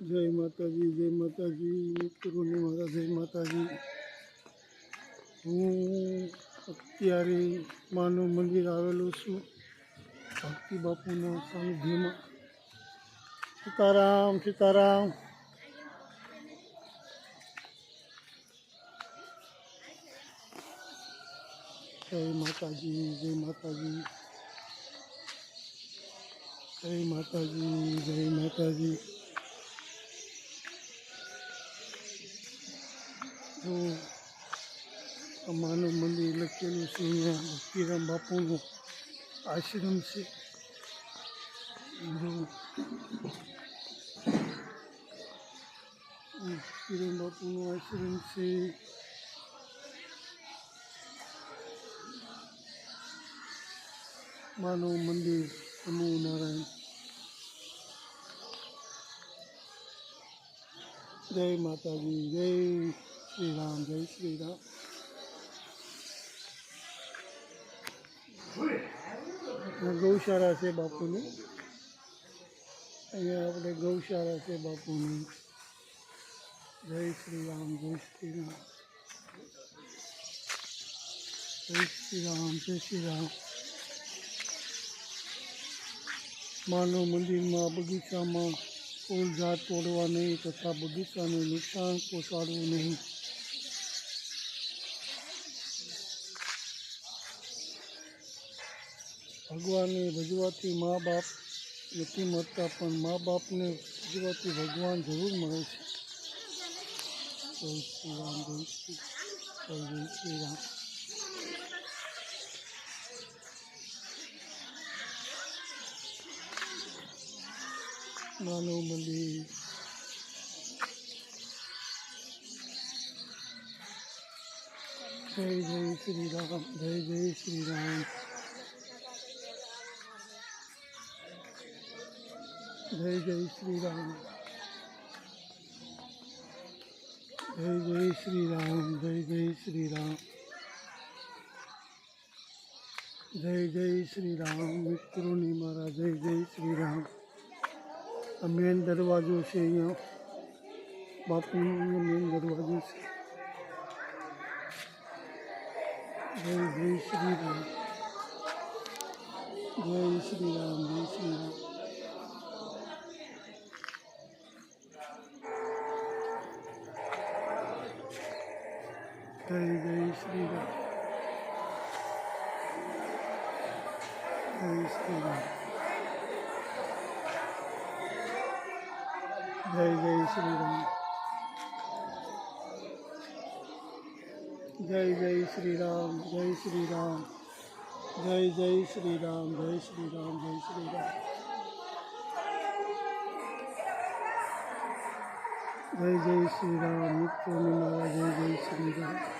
જય માતાજી જય માતાજી મિત્રોને મારા જય માતાજી હું અત્યારે માનું મંદિર આવેલું છું ભક્તિ બાપુના સાનિધ્યમાં સીતારામ સીતારામ જય માતાજી જય માતાજી જય માતાજી જય માતાજી જો અમાનું મંદિર લખેલું છે અહીંયા ભક્તિરામ બાપુનો આશ્રમ છે જો ભક્તિરામ બાપુનો આશ્રમ છે માનવ મંદિર સમૂહ નારાયણ જય માતાજી જય શ્રી રામ જય શ્રી રામ આ ગૌશાળા છે બાપુની અહીંયા આપણે ગૌશાળા છે બાપુની જય શ્રી રામ જય શ્રી રામ જય શ્રી રામ જય શ્રી રામ માનવ મંદિરમાં બગીચામાં ફૂલ ઝાડ તોડવા નહીં તથા બગીચાને નુકસાન પહોંચાડવું નહીં ભગવાનને ભજવાથી મા બાપ નથી મળતા પણ મા બાપને ભજવાથી ભગવાન જરૂર મળે છે જય શ્રી રામ જય શ્રી જય જય શ્રી રામ માનવ મંદિર જય જય શ્રી રામ જય જય શ્રી રામ जय जय श्री राम। जय जय श्री राम, जय जय श्री राम। जय जय श्री राम मित्रों मारा जय जय श्री राम। मेन दरवाजों से यहाँ बापू मेन दरवाजे से जय जय श्री राम जय श्री राम जय श्री राम जय जय श्री राम जय श्री राम जय जय श्री राम जय जय श्री राम जय श्री राम जय जय श्री राम जय श्री राम जय श्री राम जय जय श्री राम पूर्णिमा जय जय श्री राम